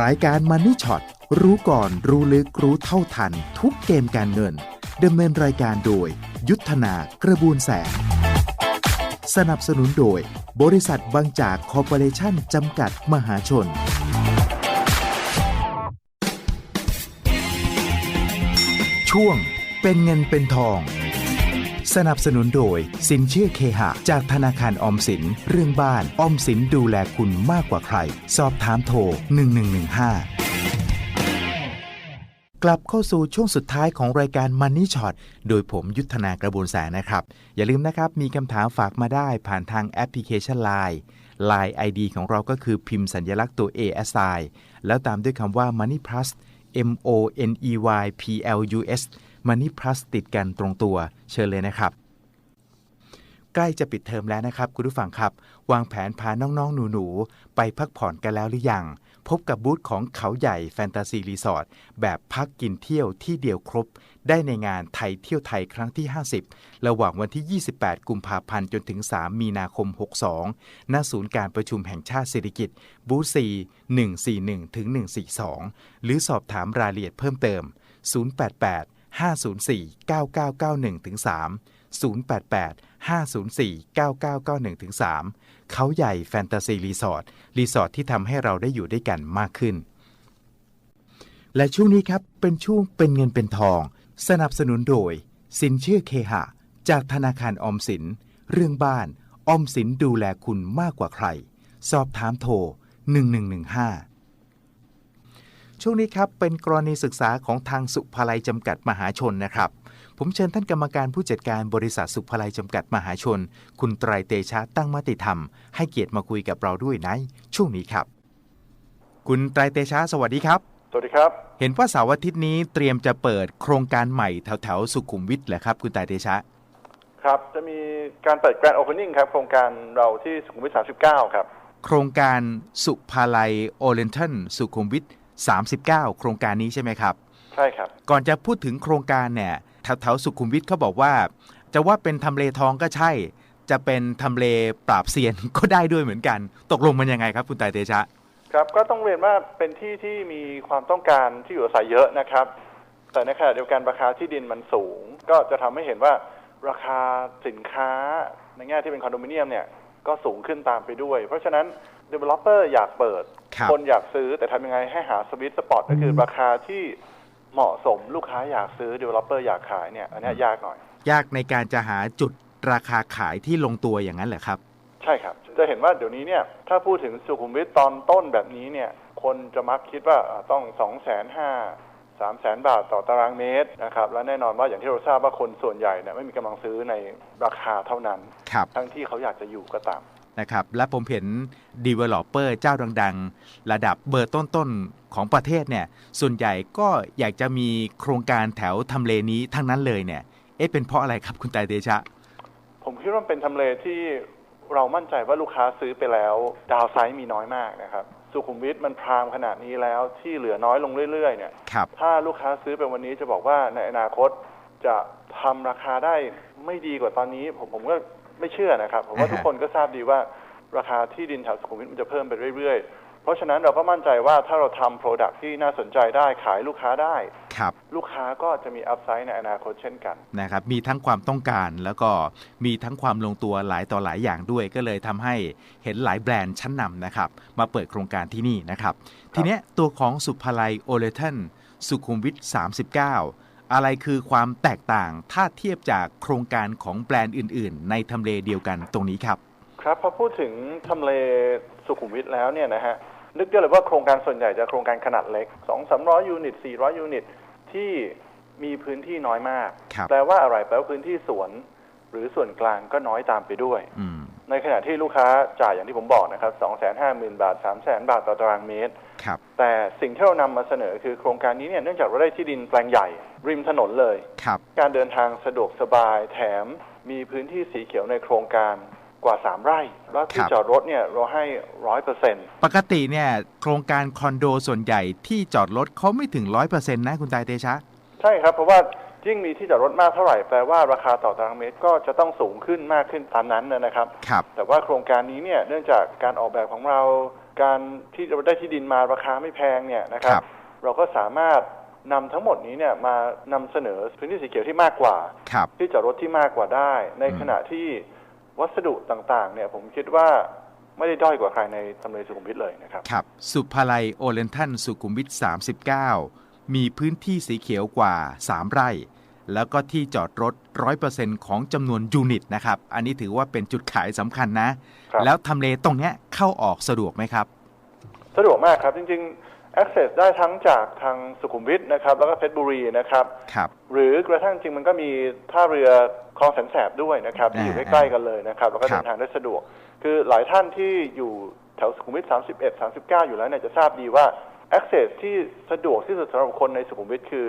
รายการมันนี่ช็อตรู้ก่อนรู้ลึกรู้เท่าทัน ทุกเกมการเงินดำเนินรายการโดย ยุทธนากระบวนแสง สนับสนุนโดย บริษัทบางจากคอร์ปอเรชั่นจำกัดมหาชน ช่วงเป็นเงินเป็นทอง สนับสนุนโดย สินเชื่อเคหะ จากธนาคารออมสิน เรื่องบ้านออมสินดูแลคุณมากกว่าใคร สอบถามโทร 1115 กลับเข้าสู่ช่วงสุดท้ายของรายการ Money Shot โดยผมยุทธนากระบวนแสงนะครับ อย่าลืมนะครับ มีคำถามฝากมาได้ผ่านทางแอปพลิเคชัน Line Line ID ของเราก็คือพิมพ์สัญลักษณ์ตัว A S I แล้วตามด้วยคำว่า Money Plus M O N E Y P L U S Money Plus ติดกันตรงตัวเชิญเลยนะครับ ใกล้จะปิดเทอมแล้วนะครับ คุณผู้ฟังครับ วางแผนพาน้องๆ หนูๆ ไปพักผ่อนกันแล้วหรือยัง พบกับบูธของเขาใหญ่แฟนตาซีรีสอร์ทแบบพักกินเที่ยวที่เดียวครบ ได้ในงานไทยเที่ยวไทยครั้งที่ 50 ระหว่างวันที่ 28 กุมภาพันธ์จนถึง 3 มีนาคม 62 ณศูนย์การประชุมแห่งชาติเศรษฐกิจบูธ4 141ถึง142 หรือสอบถามรายละเอียดเพิ่มเติม 088 504 9991ถึง3 088 504 9991ถึง3เขาใหญ่แฟนตาซีรีสอร์ทรีสอร์ทที่ทำให้เราได้อยู่ด้วยกันมากขึ้น และช่วงนี้ครับเป็นช่วงเป็นเงินเป็นทอง สนับสนุนโดย สินเชื่อเคหะ จากธนาคารออมสิน เรื่องบ้านออมสินดูแลคุณมากกว่าใคร สอบถามโทร 1115 ช่วงนี้ครับเป็นกรณีศึกษาของทางสุภาลัยจำกัดมหาชนนะครับ ผมเชิญท่านกรรมการผู้จัดการบริษัทสุภาลัยจำกัดมหาชน คุณไตรเตชะตั้งมติธรรม ให้เกียรติมาคุยกับเราด้วยในช่วงนี้ครับ คุณไตรเตชะสวัสดีครับ สวัสดีครับ เห็นว่าเสาร์อาทิตย์นี้เตรียมจะเปิดโครงการใหม่แถวแถวๆสุขุมวิทเหรอครับ คุณไตรเตชะครับจะมีการเปิด Grand Opening ครับโครงการเราที่สุขุมวิท39ครับโครงการสุภาลัยโอเรนทันสุขุมวิท 39 โครงการนี้ใช่ไหมครับ ใช่ครับ ก่อนจะพูดถึงโครงการเนี่ยแถวๆสุขุมวิทเขาบอกว่า จะว่าเป็นทำเลทองก็ใช่ จะเป็นทำเลปราบเซียนก็ได้ด้วยเหมือนกัน ตกลงมันยังไงครับ คุณไตรเตชะครับก็ต้องเรียนว่าเป็นที่ที่มีความต้องการที่อยู่อาศัยเยอะนะครับ แต่ในขณะเดียวกันราคาที่ดินมันสูง ก็จะทำให้เห็นว่าราคาสินค้าในแง่ที่เป็นคอนโดมิเนียมเนี่ยก็สูงขึ้นตามไปด้วย เพราะฉะนั้น developer อยากเปิดครับ นอยากซื้อแต่ทำยังไงให้หาสวิตสปอตก็คือราคาที่เหมาะสมลูกค้าอยากซื้อ developer อยากขายเนี่ยอันเนี้ยยากหน่อย ยากในการจะหาจุดราคาขายที่ลงตัวอย่างนั้นเหรอครับ ใช่ครับ จะเห็นว่าเดี๋ยวนี้เนี่ยถ้าพูดถึงสุขุมวิทตอนต้นแบบนี้เนี่ยคนจะมักคิดว่าอ่าต้องสองแสนห้าสามแสนบาทต่อตารางเมตรนะครับและแน่นอนว่าอย่างที่เราทราบว่าคนส่วนใหญ่เนี่ยไม่มีกำลังซื้อในราคาเท่านั้น ครับ ทั้งที่เขาอยากจะอยู่ก็ตาม นะครับและผมเห็น Developer เจ้าดัง ๆ ระดับเบอร์ต้นๆ ของประเทศเนี่ยส่วนใหญ่ก็อยากจะมีโครงการแถวทำเลนี้ทั้งนั้นเลยเนี่ยเอ๊ะเป็นเพราะอะไรครับคุณไตรเตชะ ผมคิดว่าเป็นทำเลที่เรามั่นใจว่าลูกค้าซื้อไปแล้วดาวไซด์มีน้อยมากนะครับ สุขุมวิทมันพรามขนาดนี้แล้วที่เหลือน้อยลงเรื่อยๆเนี่ยครับถ้าลูกค้าซื้อไปวันนี้จะบอกว่าในอนาคตจะทำราคาได้ไม่ดีกว่าตอนนี้ ผมผมก็ ไม่เชื่อนะครับผมว่าอ่าฮะทุกคนก็ทราบดีว่าราคาที่ดินแถวสุขุมวิทมันจะเพิ่มไปเรื่อยๆ เพราะฉะนั้นเราก็มั่นใจว่าถ้าเราทำโปรดักที่น่าสนใจได้ขายลูกค้าได้ ครับลูกค้าก็จะมีอัพไซด์ในอนาคตเช่นกัน นะครับ มีทั้งความต้องการแล้วก็มีทั้งความลงตัวหลายต่อหลายอย่างด้วย ก็เลยทำให้เห็นหลายแบรนด์ชั้นนำนะครับ มาเปิดโครงการที่นี่นะครับ ทีเนี้ยตัวของสุภาลัยโอเลทันสุขุมวิท39 อะไรคือความแตกต่างถ้าเทียบจากโครงการของแบรนด์อื่น ๆ ในทำเลเดียวกันตรงนี้ครับ ครับพอพูดถึงทำเลสุขุมวิทแล้วเนี่ยนะฮะนึกได้เลยว่าโครงการส่วนใหญ่จะโครงการขนาดเล็ก 2 3 0 0 ยูนิต 400 ยูนิต ที่มีพื้นที่น้อยมากครับแปลว่าอะไร แปลว่าพื้นที่สวน หรือส่วนกลางก็น้อยตามไปด้วยอืมในขณะที่ลูกค้าจ่ายอย่างที่ผมบอกนะครับ250,000บาท300,000บาทต่อตารางเมตร ครับ แต่สิ่งที่เรานำมาเสนอคือโครงการนี้เนี่ยเนื่องจากเราได้ที่ดินแปลงใหญ่ ริมถนนเลย ครับ การเดินทางสะดวกสบายแถมมีพื้นที่สีเขียวในโครงการกว่า 3 ไร่ แล้วที่ครับจอดรถเนี่ยเราให้ร้อยเปอร์เซ็นต์ปกติเนี่ยโครงการคอนโดส่วนใหญ่ที่จอดรถเขาไม่ถึง100%นะคุณไตรเตชะ ใช่ครับ เพราะว่า ยิ่งมีที่จอดรถมากเท่าไหร่แปลว่าราคาต่อตารางเมตรก็จะต้องสูงขึ้นมากขึ้นตามนั้นนะครับ ครับแต่ว่าโครงการนี้เนี่ยเนื่องจากการออกแบบของเรา การที่เราได้ที่ดินมาราคาไม่แพงเนี่ยนะครับ ครับเราก็สามารถนำทั้งหมดนี้เนี่ยมานำเสนอพื้นที่สีเขียวที่มากกว่า ครับ ที่จอดรถที่มากกว่าได้ ในอืมขณะที่วัสดุต่างๆ เนี่ยผมคิดว่าไม่ได้ด้อยกว่าใครในทำเลสุขุมวิทเลยนะครับ ครับ สุภาลัยโอเลนทันสุขุมวิท39 มีพื้นที่สีเขียวกว่า 3 ไร่ แล้วก็ที่จอดรถ 100%ของจำนวนยูนิตนะครับ อันนี้ถือว่าเป็นจุดขายสำคัญนะครับแล้วทำเลตรงเนี้ยเข้าออกสะดวกไหมครับ สะดวกมากครับจริง ๆ access ได้ทั้งจากทางสุขุมวิทนะครับ แล้วก็เพชรบุรีนะครับครับ หรือกระทั่งจริงมันก็มีท่าเรือคลองแสนแสบด้วยนะครับที่อยู่อ่าใกล้ๆกันเลยนะครับ แล้วก็ครัเดิบนทางได้สะดวก คือหลายท่านที่อยู่แถวสุขุมวิท 31 39 อยู่แล้วเนี่ยจะทราบดีว่า access ที่สะดวกที่สุดสำหรับคนในสุขุมวิทคือ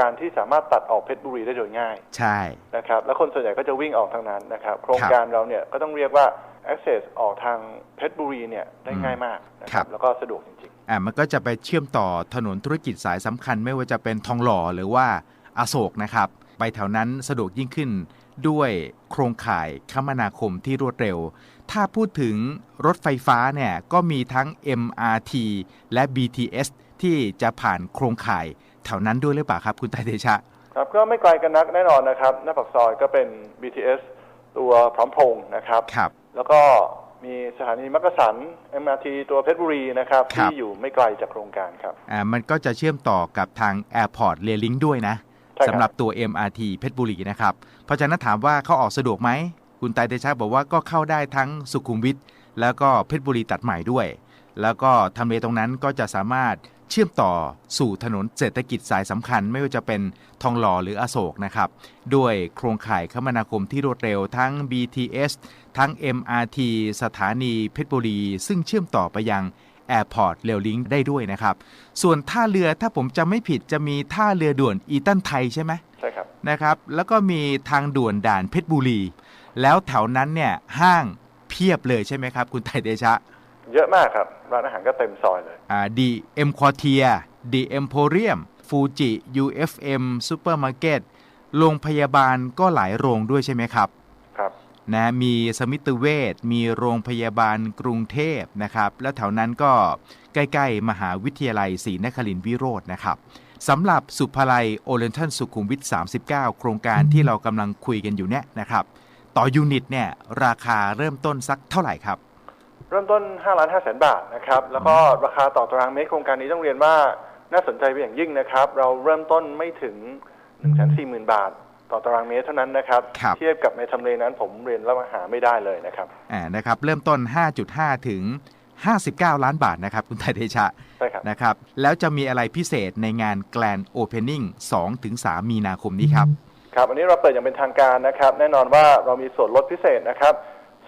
การที่สามารถตัดออกเพชรบุรีได้โดยง่ายใช่นะครับแล้วคนส่วนใหญ่ก็จะวิ่งออกทางนั้นนะครับโครงการเราเนี่ยก็ต้องเรียกว่า access ออกทางเพชรบุรีเนี่ยได้ง่ายมากนะคครัรับบแล้วก็สะดวกจริงอ่ามันก็จะไปเชื่อมต่อถนนธุรกิจสายสำคัญ ไม่ว่าจะเป็นทองหล่อหรือว่าอโศกนะครับไปแถวนั้นสะดวกยิ่งขึ้นด้วยโครงข่ายคมนาคมที่รวดเร็ว ถ้าพูดถึงรถไฟฟ้าเนี่ยก็มีทั้ง MRT และ BTS ที่จะผ่านโครงข่ายแถวนั้นด้วยหรือเปล่าครับ คุณไตรเดชะๆครับก็ไม่ไกลกันนักแน่นอนนะครับหน้าปากซอยก็เป็น BTS ตัวพร้อมพงษ์นะครับครับแล้วก็มีสถานีมักกะสัน MRT ตัวเพชรบุรีนะครับครับที่อยู่ไม่ไกลจากโครงการครับอ่ามันก็จะเชื่อมต่อกับทาง Airport r a i l i n k ด้วยนะใช่ครับสำหรับตัว MRT เพชรบุรีนะครับ เพราะฉะนั้นถามว่าเข้าออกสะดวกไหม คุณไตรเดชะบอกว่าก็เข้าได้ทั้งสุขุมวิทแล้วก็เพชรบุรีตัดใหม่ด้วย แล้วก็ทำเลตรงนั้นก็จะสามารถเชื่อมต่อสู่ถนนเศรษฐกิจสายสำคัญ ไม่ว่าจะเป็นทองหล่อหรืออโศกนะครับด้วยโครงข่ายคมนาคมที่รวดเร็วทั้ง BTS ทั้ง MRT สถานีเพชรบุรี ซึ่งเชื่อมต่อไปยัง Airport r a i l i n k ได้ด้วยนะครับ ส่วนท่าเรือถ้าผมจำไม่ผิดจะมีท่าเรือด่วนอีตันไทยใช่ไหมใช่ครับนะครับ แล้วก็มีทางด่วนด่านเพชรบุรี แล้วแถวนั้นเนี่ยห้างเพียบเลยใช่ไหมครับ คุณไตรเดชะ เยอะมากครับ ร้านอาหารก็เต็มซอยเลยอ่าดีเอ็มควอเทียดีเอ็มโพเรียมฟูจิ UFM ซูเปอร์มาร์เก็ตโรงพยาบาลก็หลายโรงด้วยใช่ไหมครับครับนะมีสมิติเวชมีโรงพยาบาลกรุงเทพนะครับ แล้วแถวนั้นก็ใกล้ ๆ มหาวิทยาลัยศรีนครินทรวิโรจน์นะครับสำหรับสุภาลัยโอเลนทันสุขุมวิท 39 โครงการที่เรากำลังคุยกันอยู่เนี่ยนะครับ ต่อยูนิตเนี่ยราคาเริ่มต้นสักเท่าไหร่ครับ เริ่มต้น5ล้าน5แสนบาทนะครับ แล้วก็ราคาต่อตารางเมตรโครงการนี้ต้องเรียนว่าน่าสนใจเป็นอย่างยิ่งนะครับ เราเริ่มต้นไม่ถึง1 4 0 0 0 0บาทต่อตารางเมตรเท่านั้นนะครับครับ เทียบกับในทำเลนั้นผมเรียนแล้วว่าหาไม่ได้เลยนะครับอ่านะครับ เริ่มต้น 5.5 ถึง 59 ล้านบาทนะครับ คุณไทยเดชะใช่ครับนะครับ แล้วจะมีอะไรพิเศษในงานแกลนโอเพนนิ่ง2ถึง3มีนาคมนี้ครับ ครับอันนี้เราเปิดอย่างเป็นทางการนะครับ แน่นอนว่าเรามีส่วนลดพิเศษนะครับ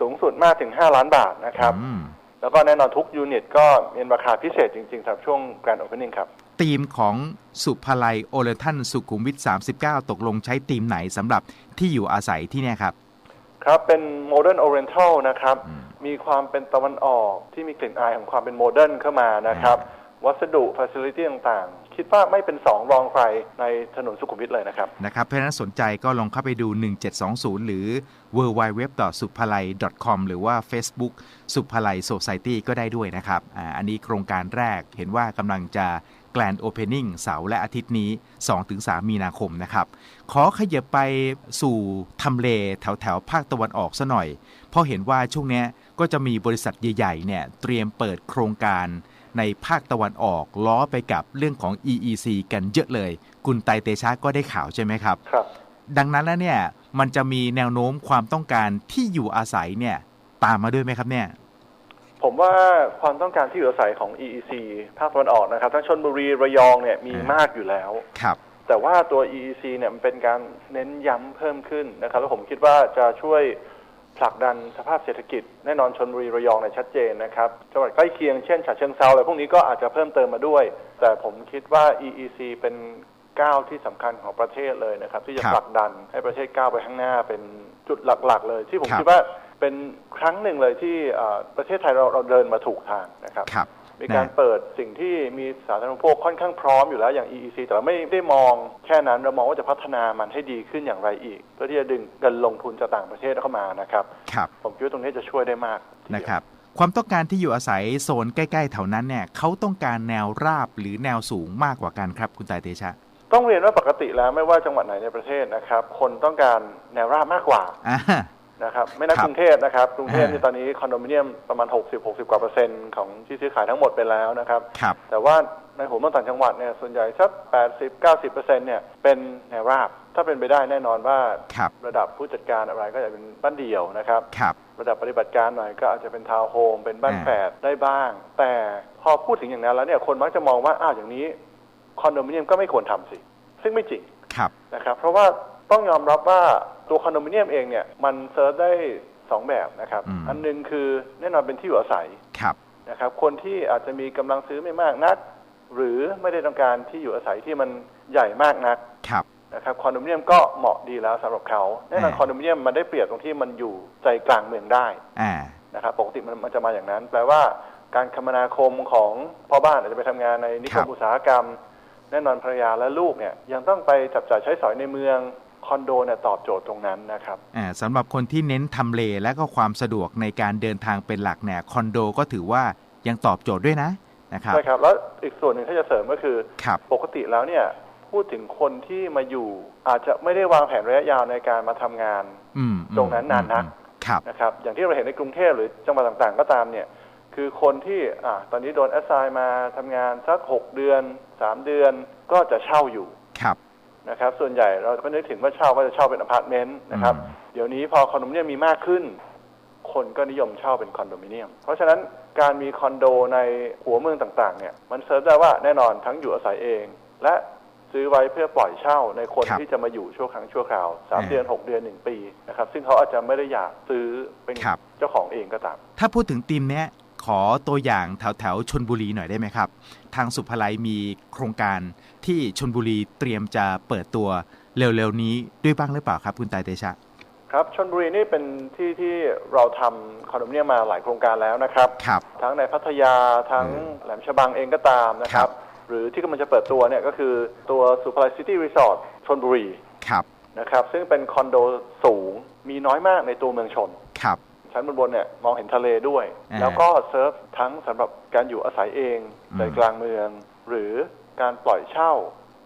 สูงสุดมากถึง 5 ล้านบาทนะครับ อืมแล้วก็แน่นอนทุกยูนิตก็มีราคาพิเศษจริงๆสำหรับช่วงแกรนด์โอเพนนิ่งครับ ธีมของสุภาลัยโอเลทันสุขุมวิท39 ตกลงใช้ธีมไหนสำหรับที่อยู่อาศัยที่เนี่ยครับ ครับ เป็นโมเดิร์นโอเรนทัลนะครับอืมมีความเป็นตะวันออกที่มีกลิ่นอายของความเป็นโมเดิร์นเข้ามานะครับ วัสดุฟ a ซิลิตี้ต่างๆ คิดว่าไม่เป็นสองรองใครในถนนสุขุมวิทเลยนะครับ นะครับ เพราะฉะนั้นสนใจก็ลองเข้าไปดู 1720 หรือ w w w s u p h a l a i com หรือว่า Facebook สุภาลัย Society ก็ได้ด้วยนะครับออันนี้โครงการแรกเห็นว่ากำลังจะแกลนโอเพนนิ่งเสาร์และอาทิตย์นี้ 2-3 มีนาคมนะครับ ขอขยับไปสู่ทำเลแถวแถวภาคตะวันออกซะหน่อย เพราะเห็นว่าช่วงนี้ก็จะมีบริษัทใหญ่ๆเนี่ยเตรียมเปิดโครงการ ในภาคตะวันออกล้อไปกับเรื่องของ EEC กันเยอะเลย คุณไตรเตชะก็ได้ข่าวใช่ไหมครับครับ ดังนั้นแล้วเนี่ยมันจะมีแนวโน้มความต้องการที่อยู่อาศัยเนี่ยตามมาด้วยไหมครับเนี่ยผมว่าความต้องการที่อยู่อาศัยของ EEC ภาคตะวันออกนะครับ ทั้งชนบุรีระยองเนี่ยมีอ่ามมากอยู่แล้ว ครับ แต่ว่าตัว EEC เนี่ยมันเป็นการเน้นย้ำเพิ่มขึ้นนะครับ แล้วผมคิดว่าจะช่วย ผลักดันสภาพเศรษฐกิจแน่นอนชนบุรีระยองเนี่ยชัดเจนนะครับจังหวัดใกล้เคียงเช่นฉะเชิงเซาอะไรพวกนี้ก็อาจจะเพิ่มเติมมาด้วย แต่ผมคิดว่า EEC เป็นก้าวที่สำคัญของประเทศเลยนะครับ ที่จะครับผลักดันให้ประเทศก้าวไปข้างหน้าเป็นจุดหลักๆ เลย ที่ผมครับคิดว่าเป็นครั้งหนึ่งเลยที่เอ่อประเทศไทยเราเราเดินมาถูกทางนะครับครับ มีการนะเปิดสิ่งที่มีสาธารณูปโภคค่อนข้างพร้อมอยู่แล้วอย่าง EEC แต่เราไม่ได้มองแค่นั้นเรามองว่าจะพัฒนามันให้ดีขึ้นอย่างไรอีก เพื่อที่จะดึงเงินลงทุนจากต่างประเทศเข้ามานะครับครับ ผมคิดว่าตรงนี้จะช่วยได้มากทีเดียวนะครับความต้องการที่อยู่อาศัยโซนใกล้ๆแถวนั้นเนี่ยเขาต้องการแนวราบหรือแนวสูงมากกว่ากันครับคุณตายเตชะต้องเรียนว่าปกติแล้วไม่ว่าจังหวัดไหนในประเทศนะครับ คนต้องการแนวราบมากกว่าอ่า นะครับไม่นับครับกรุงเทพนะครับกรุงเทพอ่าที่ตอนนี้คอนโดมิเนียมประมาณ 60 60 กว่าเปอร์เซ็นต์ของที่ซื้อขายทั้งหมดไปแล้วนะครับครับแต่ว่าในหัวเมืองต่างจังหวัดเนี่ยส่วนใหญ่สัก 80 90เปอร์เซ็นต์เนี่ยเป็นแนวราบ ถ้าเป็นไปได้แน่นอนว่าครับระดับผู้จัดการอะไรก็จะเป็นบ้านเดี่ยวนะครับครับระดับปฏิบัติการหน่อยก็อาจจะเป็นทาวน์โฮมเป็นบ้านอ่าแฝดได้บ้าง แต่พอพูดถึงอย่างนั้นแล้วเนี่ยคนมักจะมองว่าอ้าวอย่างนี้คอนโดมิเนียมก็ไม่ควรทำสิ ซึ่งไม่จริงครับนะครับ เพราะว่าต้องยอมรับว่า ตัวคอนโดมิเนียมเองเนี่ยมันเซิร์ชได้สองแบบนะครับ อืม อันหนึงคือแน่นอนเป็นที่อยู่อาศัยครับ นะครับคนที่อาจจะมีกำลังซื้อไม่มากนัก หรือไม่ได้ต้องการที่อยู่อาศัยที่มันใหญ่มากนักครับ นะครับคอนโดมิเนียมก็เหมาะดีแล้วสำหรับเขาแน่นอนอ่า คอนโดมิเนียมมันได้เปรียบตรงที่มันอยู่ใจกลางเมืองได้ อ่า นะครับปกติมันมันจะมาอย่างนั้น แปลว่าการคมนาคมของพ่อบ้านอาจจะไปทำงานในนิคครัมบ อุตสาหกรรม แน่นอนภรรยาและลูกเนี่ยยังต้องไปจับจ่ายใช้สอยในเมือง คอนโดเนี่ยตอบโจทย์ตรงนั้นนะครับอ่าสำหรับคนที่เน้นทำเลและก็ความสะดวกในการเดินทางเป็นหลักเนี่ยคอนโดก็ถือว่ายังตอบโจทย์ด้วยนะนะครับใช่ครับ แล้วอีกส่วนหนึ่งที่จะเสริมก็คือครับปกติแล้วเนี่ยพูดถึงคนที่มาอยู่อาจจะไม่ได้วางแผนระยะยาวในการมาทำงานอืมตรงนั้นนานนักอืมครับนะครับอย่างที่เราเห็นในกรุงเทพหรือจังหวัดต่างๆ ก็ตามเนี่ยคือคนที่อ่าตอนนี้โดนแอสไซน์มาทำงานสัก6เดือน3เดือนก็จะเช่าอยู่ครับ นะครับ ส่วนใหญ่เราก็นึกถึงว่าเช่าก็จะเช่าเป็นอพาร์ตเมนต์นะครับอืมเดี๋ยวนี้พอคอนโดมิเนียมมีมากขึ้น คนก็นิยมเช่าเป็นคอนโดมิเนียม เพราะฉะนั้นการมีคอนโดในหัวเมืองต่างๆเนี่ยมันเซิร์ฟได้ว่าแน่นอนทั้งอยู่อาศัยเอง และซื้อไว้เพื่อปล่อยเช่าในคนครับที่จะมาอยู่ชั่วครั้งชั่วคราวสามอ่าเดือนหกเดือนหนึ่งปีนะครับซึ่งเขาอาจจะไม่ได้อยากซื้อเป็นครับเจ้าของเองก็ตาม ถ้าพูดถึงทีมเนี้ยขอตัวอย่างแถวแถวๆชนบุรีหน่อยได้ไหมครับ ทางสุภาลัยมีโครงการ ที่ชนบุรีเตรียมจะเปิดตัวเร็วๆนี้ด้วยบ้างหรือเปล่าครับ คุณตายเตชะครับชนบุรีนี่เป็นที่ที่เราทำคอนโดมิเนียมมาหลายโครงการแล้วนะครับครับ ทั้งในพัทยาทั้งอืมแหลมฉบังเองก็ตามนะคครัรับบหรือที่กำลังจะเปิดตัวเนี่ยก็คือตัวสุภาลัยซิตี้รีสอร์ทชนบุรีครับนะครับ ซึ่งเป็นคอนโดสูงมีน้อยมากในตัวเมืองชนครับชั้นบนบนๆเนี่ยมองเห็นทะเลด้วยอ่าแล้วก็เซิร์ฟทั้งสำหรับการอยู่อาศัยเองอืมใจกลางเมือง หรือ การปล่อยเช่า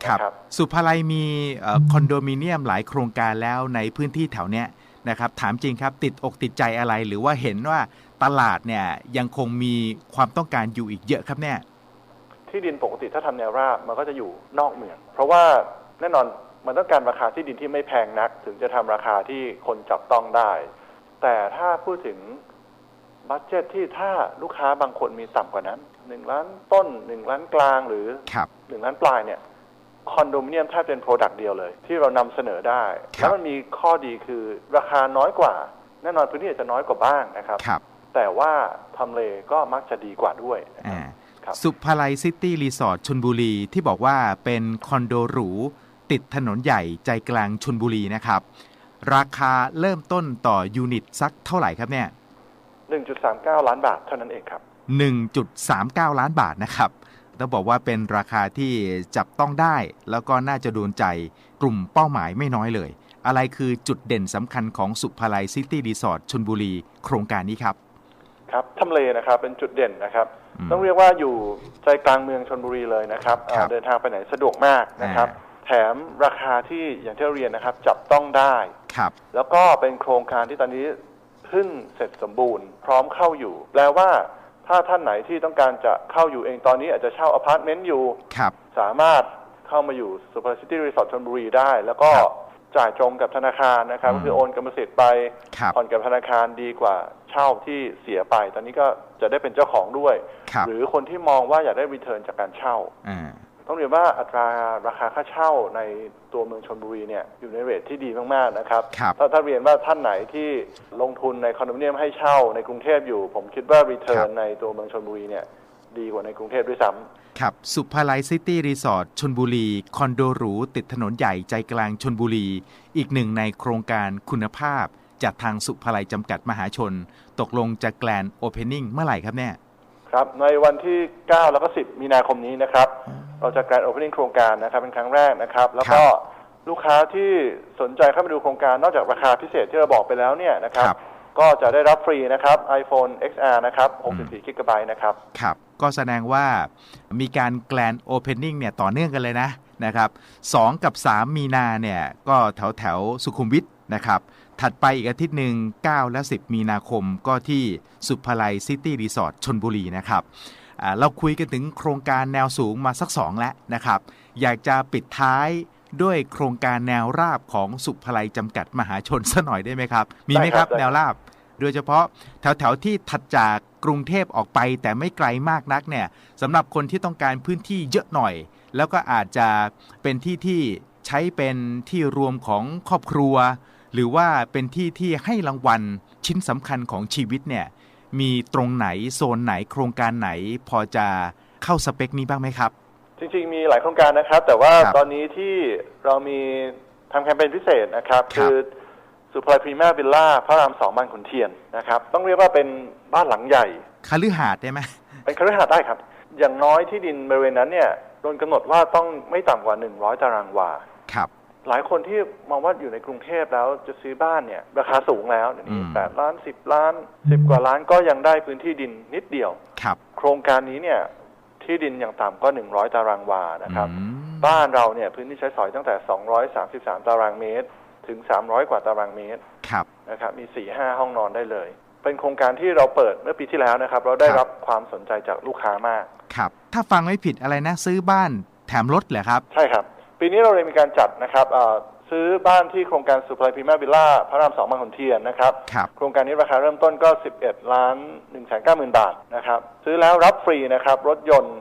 ครับนะครับสุภาลัยมีเอ่อคอนโดมิเนียมหลายโครงการแล้วในพื้นที่แถวเนี้ยนะครับ ถามจริงครับติดอกติดใจอะไรหรือว่าเห็นว่าตลาดเนี่ยยังคงมีความต้องการอยู่อีกเยอะครับเนี่ยที่ดินปกติถ้าทำแนวราบมันก็จะอยู่นอกเมือง เพราะว่าแน่นอนมันต้องการราคาที่ดินที่ไม่แพงนัก ถึงจะทำราคาที่คนจับต้องได้ แต่ถ้าพูดถึง บัตเจตที่ถ้าลูกค้าบางคนมีต่ำกว่านั้นหนึ่งล้านต้นหนึ่งล้านกลางหรือครับหนึ่งล้านปลายเนี่ยคอนโดมิเนียมแทบเป็นโปรดักต์เดียวเลย ที่เรานำเสนอได้ครับแล้วมันมีข้อดีคือราคาน้อยกว่า แน่นอนพื้นที่อาจจะน้อยกว่าบ้างนะครับครับแต่ว่าทำเลก็มักจะดีกว่าด้วยนะคอ่ารับครับสุภาลัยซิตี้รีสอร์ทชนบุรีที่บอกว่าเป็นคอนโดหรู ติดถนนใหญ่ใจกลางชนบุรีนะครับ ราคาเริ่มต้นต่อยูนิตสักเท่าไหร่ครับเนี่ย 1.39 ล้านบาทเท่านั้นเองครับ 1.39 ล้านบาทนะครับต้องบอกว่าเป็นราคาที่จับต้องได้ แล้วก็น่าจะโดนใจกลุ่มเป้าหมายไม่น้อยเลย อะไรคือจุดเด่นสำคัญของสุภาลัยซิตี้รีสอร์ทชนบุรี โครงการนี้ครับครับทำเลนะครับเป็นจุดเด่นนะครับอืมต้องเรียกว่าอยู่ใจกลางเมืองชนบุรีเลยนะครับครับอ่าเดินทางไปไหนสะดวกมากนะครับอ่แถมราคาที่อย่างที่เราเรียนนะครับจับต้องได้ครับแล้วก็เป็นโครงการที่ตอนนี้เพิ่งเสร็จสมบูรณ์ พร้อมเข้าอยู่ แปลว่าถ้าท่านไหนที่ต้องการจะเข้าอยู่เองตอนนี้อาจจะเช่าอพาร์ตเมนต์อยู่ ครับ สามารถเข้ามาอยู่สุภาซิตี้รีสอร์ทชนบุรีได้ แล้วก็ครับจ่ายตรงกับธนาคารนะครับอืมก็คือโอนกรรมสิทธิ์ไปครับผ่อนกับธนาคารดีกว่าเช่าที่เสียไป ตอนนี้ก็จะได้เป็นเจ้าของด้วย ครับ หรือคนที่มองว่าอยากได้รีเทิร์นจากการเช่า อ่า ต้องเรียนว่าอัตราราคาค่าเช่าในตัวเมืองชนบุรีเนี่ยอยู่ในเรทที่ดีมากๆนะครับครับถ้าถ้าเรียนว่าท่านไหนที่ลงทุนในคอนโดมิเนียมให้เช่าในกรุงเทพอยู่ ผมคิดว่ารีเทิร์นในตัวเมืองชนบุรีเนี่ยดีกว่าในกรุงเทพด้วยซ้ำครับ สุภาลัยซิตี้รีสอร์ทชนบุรี คอนโดหรูติดถนนใหญ่ใจกลางชนบุรี อีกหนึ่งในโครงการคุณภาพ จากทางสุภาลัยจำกัดมหาชน ตกลงจะแกลนโอเพนนิ่งเมื่อไหร่ครับเนี่ยครับ ในวันที่ 9 แล้วก็ 10 มีนาคมนี้นะครับ เราจะการโอเพนนิ่งโครงการนะครับเป็นครั้งแรกนะครับ แล้วก็ครับลูกค้าที่สนใจเข้ามาดูโครงการนอกจากราคาพิเศษที่เราบอกไปแล้วเนี่ยนะครับครับก็จะได้รับฟรีนะครับ iPhone XR นะครับ 64 g b นะครับ ครับ ก็แสดงว่ามีการแกลนโอเพนนิ่งเนี่ยต่อเนื่องกันเลยนะนะครับ2กับ 3 มีนาเนี่ยก็แถวแถวสุขุมวิทนะครับ ถัดไปอีกอาทิตย์หนึ่ง9และ 10 มีนาคมก็ที่สุภาลัยซิตี้รีสอร์ทชนบุรีนะครับอ่า เราคุยกันถึงโครงการแนวสูงมาสัก2แล้วนะครับ อยากจะปิดท้ายด้วยโครงการแนวราบของสุภาลัยจำกัดมหาชนสัหน่อยได้ไหมครับ มีไหมครับได้ครับแนวราบ โดยเฉพาะแถวๆที่ถัดจากกรุงเทพออกไปแต่ไม่ไกลมากนักเนี่ยสำหรับคนที่ต้องการพื้นที่เยอะหน่อย แล้วก็อาจจะเป็นที่ที่ใช้เป็นที่รวมของครอบครัว หรือว่าเป็นที่ที่ให้รางวัลชิ้นสำคัญของชีวิตเนี่ย มีตรงไหนโซนไหนโครงการไหน พอจะเข้าสเปคนี้บ้างไหมครับ จริง ๆ มีหลายโครงการนะครับ แต่ว่าครับตอนนี้ที่เรามีทำแคมเปญพิเศษนะครับครับคือสุพรรณพรีมาวิลล่าพระรามสองบางขุนเทียนนะครับ ต้องเรียกว่าเป็นบ้านหลังใหญ่คฤหาสน์ได้ไหมเป็นคฤหาสน์ได้ครับ อย่างน้อยที่ดินบริเวณนั้นเนี่ยโดนกำหนดว่าต้องไม่ต่ำกว่า 100 ตารางวาครับ หลายคนที่มองว่าอยู่ในกรุงเทพแล้วจะซื้อบ้านเนี่ย ราคาสูงแล้วเดี๋ยวนี้อืมแปดล้านสิบล้านสิบกว่าล้านก็ยังได้พื้นที่ดินนิดเดียวครับ โครงการนี้เนี่ยที่ดินอย่างต่ำก็100ตารางวานะครับอืมบ้านเราเนี่ยพื้นที่ใช้สอยตั้งแต่233ตารางเมตร ถึง300กว่าตารางเมตรครับนะครับ มี4-5ห้องนอนได้เลย เป็นโครงการที่เราเปิดเมื่อปีที่แล้วนะครับ เราได้ครับรับความสนใจจากลูกค้ามากครับ ถ้าฟังไม่ผิดอะไรนะซื้อบ้านแถมรถเหรอครับ ใช่ครับ ปีนี้เราเลยมีการจัดนะครับเอ่อซื้อบ้านที่โครงการสุพรรณพรีมาวิลล่าพระรามสองบางขุนเทียนนะครับครับ โครงการนี้ราคาเริ่มต้นก็ 11 ล้าน1 9 0 0 0 0บาทนะครับ ซื้อแล้วรับฟรีนะครับ รถยนต์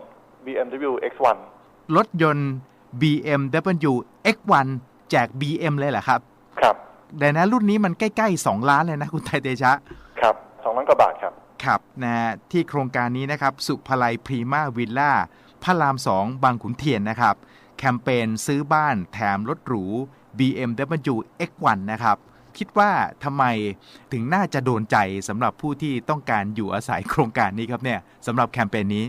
BMW X1 รถยนต์ BMW X1 แจก BM เลยเหรอครับ ครับแต่นะรุ่นนี้มันใกล้ๆ 2 ล้านเลยนะคุณไทยเตชะ ครับสองล้านกว่าบาทครับ ครับนะฮะที่โครงการนี้นะครับ สุภาลัยพรีมาวิลล่าพระราม2บางขุนเทียนนะครับแคมเปญซื้อบ้านแถมรถหรู BMW X1 นะครับ คิดว่าทำไมถึงน่าจะโดนใจสำหรับผู้ที่ต้องการอยู่อาศัยโครงการนี้ครับเนี่ยสำหรับแคมเปญนี้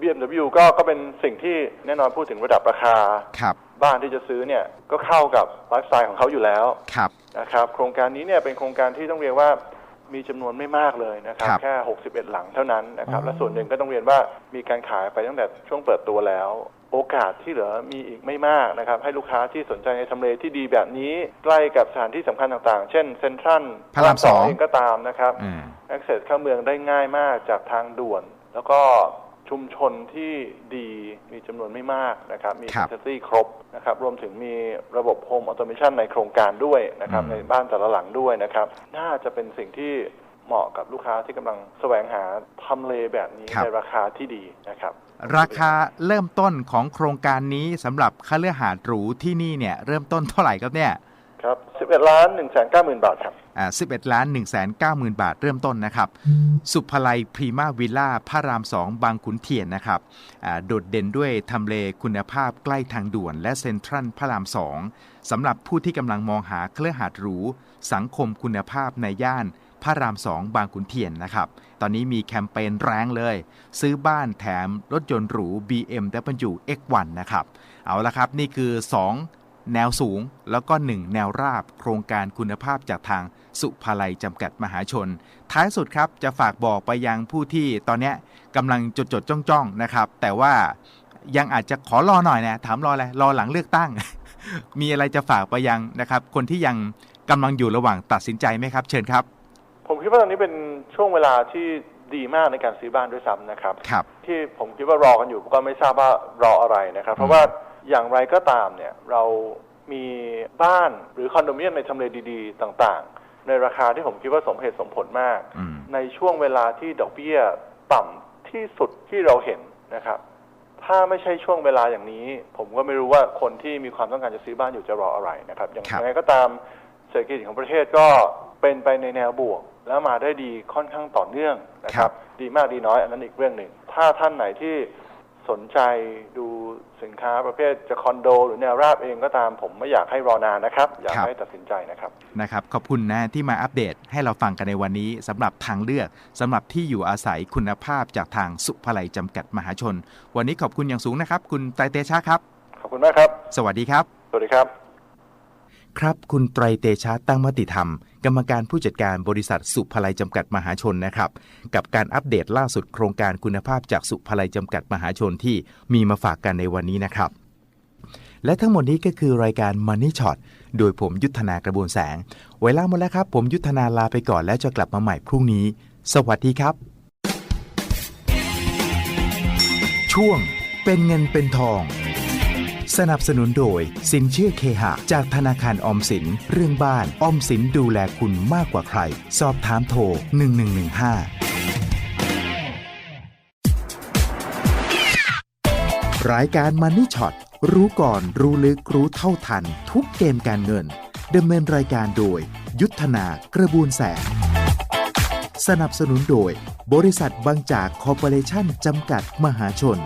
BMW ก็ก็เป็นสิ่งที่แน่นอนพูดถึงระดับราคาครับบ้านที่จะซื้อเนี่ยก็เข้ากับไลฟ์สไตล์ของเขาอยู่แล้วครับนะครับโครงการนี้เนี่ยเป็นโครงการที่ต้องเรียนว่ามีจำนวนไม่มากเลยนะครับครับ แค่ 61 หลังเท่านั้นนะครับอ๋อและส่วนหนึ่งก็ต้องเรียนว่ามีการขายไปตั้งแต่ช่วงเปิดตัวแล้ว โอกาสที่เหลือมีอีกไม่มากนะครับ ให้ลูกค้าที่สนใจในทำเลที่ดีแบบนี้ ใกล้กับสถานที่สำคัญต่างๆ เช่นเซ็นทรัลพระรามสองเองก็ตามนะครับอ่า access เข้าเมืองได้ง่ายมากจากทางด่วน แล้วก็ชุมชนที่ดีมีจำนวนไม่มากนะครับ มีครับเซนซี่ครบนะครับ รวมถึงมีระบบโฮมออโตเมชันในโครงการด้วยนะครับอืมในบ้านแต่ละหลังด้วยนะครับ น่าจะเป็นสิ่งที่ เหมาะกับลูกค้าที่กำลังแสวงหาทำเลแบบนี้ในราคาที่ดีนะครับ ราคาเริ่มต้นของโครงการนี้สำหรับคฤหาสน์หรูที่นี่เนี่ยเริ่มต้นเท่าไหร่ครับเนี่ยครับ11ล้าน1 9 0 0 0 0 บาทครับอ่า11ล้าน1 9 0 0 0 0 บาทเริ่มต้นนะครับ สุภาลัยพรีมาวิลล่าพระราม2บางขุนเทียนนะครับอ่าโดดเด่นด้วยทำเลคุณภาพใกล้ทางด่วน และเซ็นทรัลพระราม2สำหรับผู้ที่กำลังมองหาเครือหาดหรู สังคมคุณภาพในย่าน พระราม2บางขุนเทียนนะครับ ตอนนี้มีแคมเปญแรงเลย ซื้อบ้านแถมรถยนต์หรู BMW X1 นะครับ เอาละครับนี่คือ 2 แนวสูงแล้วก็ 1 แนวราบ โครงการคุณภาพจากทางสุภาลัยจำกัดมหาชน ท้ายสุดครับจะฝากบอกไปยังผู้ที่ตอนนี้กำลังจดจดจ้องจ้องนะครับ แต่ว่ายังอาจจะขอรอหน่อยนะถามรออะไรรอหลังเลือกตั้ง มีอะไรจะฝากไปยังนะครับ คนที่ยังกำลังอยู่ระหว่างตัดสินใจไหมครับ เชิญครับ ผมคิดว่าตอนนี้เป็นช่วงเวลาที่ดีมากในการซื้อบ้านด้วยซ้ำนะครับ ครับ ที่ผมคิดว่ารอกันอยู่ก็ไม่ทราบว่ารออะไรนะครับ เพราะว่าอย่างไรก็ตามเนี่ยเรามีบ้านหรือคอนโดมิเนียมในทำเลดีๆ ต่างๆ ในราคาที่ผมคิดว่าสมเหตุสมผลมาก อืม ในช่วงเวลาที่ดอกเบี้ยต่ำที่สุดที่เราเห็นนะครับ ถ้าไม่ใช่ช่วงเวลาอย่างนี้ ผมก็ไม่รู้ว่าคนที่มีความต้องการจะซื้อบ้านอยู่จะรออะไรนะครับ อย่างครับ ไรก็ตามเศรษฐกิจของประเทศก็ เป็นไปในแนวบวก แล้วมาได้ดีค่อนข้างต่อเนื่องนะครับ ดีมากดีน้อยอันนั้นอีกเรื่องหนึ่ง ถ้าท่านไหนที่สนใจดูสินค้าประเภทจะคอนโด หรือแนวราบเองก็ตามผมไม่อยากให้รอนานนะครับ อยากครับให้ตัดสินใจนะครับนะครับ ขอบคุณนะที่มาอัปเดตให้เราฟังกันในวันนี้สำหรับทางเลือกสำหรับที่อยู่อาศัยคุณภาพจากทางสุภาลัยจำกัดมหาชน วันนี้ขอบคุณอย่างสูงนะครับ คุณไตรเตชะครับ ขอบคุณมากครับ สวัสดีครับ สวัสดีครับ ครับ คุณไตรเตชะตั้งมติธรรม กรรมการผู้จัดการบริษัทสุภลัยจำกัดมหาชนนะครับ กับการอัปเดตล่าสุดโครงการคุณภาพจากสุภลัยจำกัดมหาชนที่มีมาฝากกันในวันนี้นะครับ และทั้งหมดนี้ก็คือรายการ Money Shot โดยผมยุทธนากระบวนแสงเวลาหมดแล้วครับ ผมยุทธนาลาไปก่อนแล้วจะกลับมาใหม่พรุ่งนี้ สวัสดีครับ ช่วงเป็นเงินเป็นทอง สนับสนุนโดย สินเชื่อเคหะ จากธนาคารออมสิน เรื่องบ้านออมสินดูแลคุณมากกว่าใคร สอบถามโทร 1115 รายการ Money Shot รู้ก่อนรู้ลึกรู้เท่าทัน ทุกเกมการเงินดำเนินรายการโดย ยุทธนากระบวนแสงสนับสนุนโดย บริษัทบางจากคอร์ปอเรชั่นจำกัดมหาชน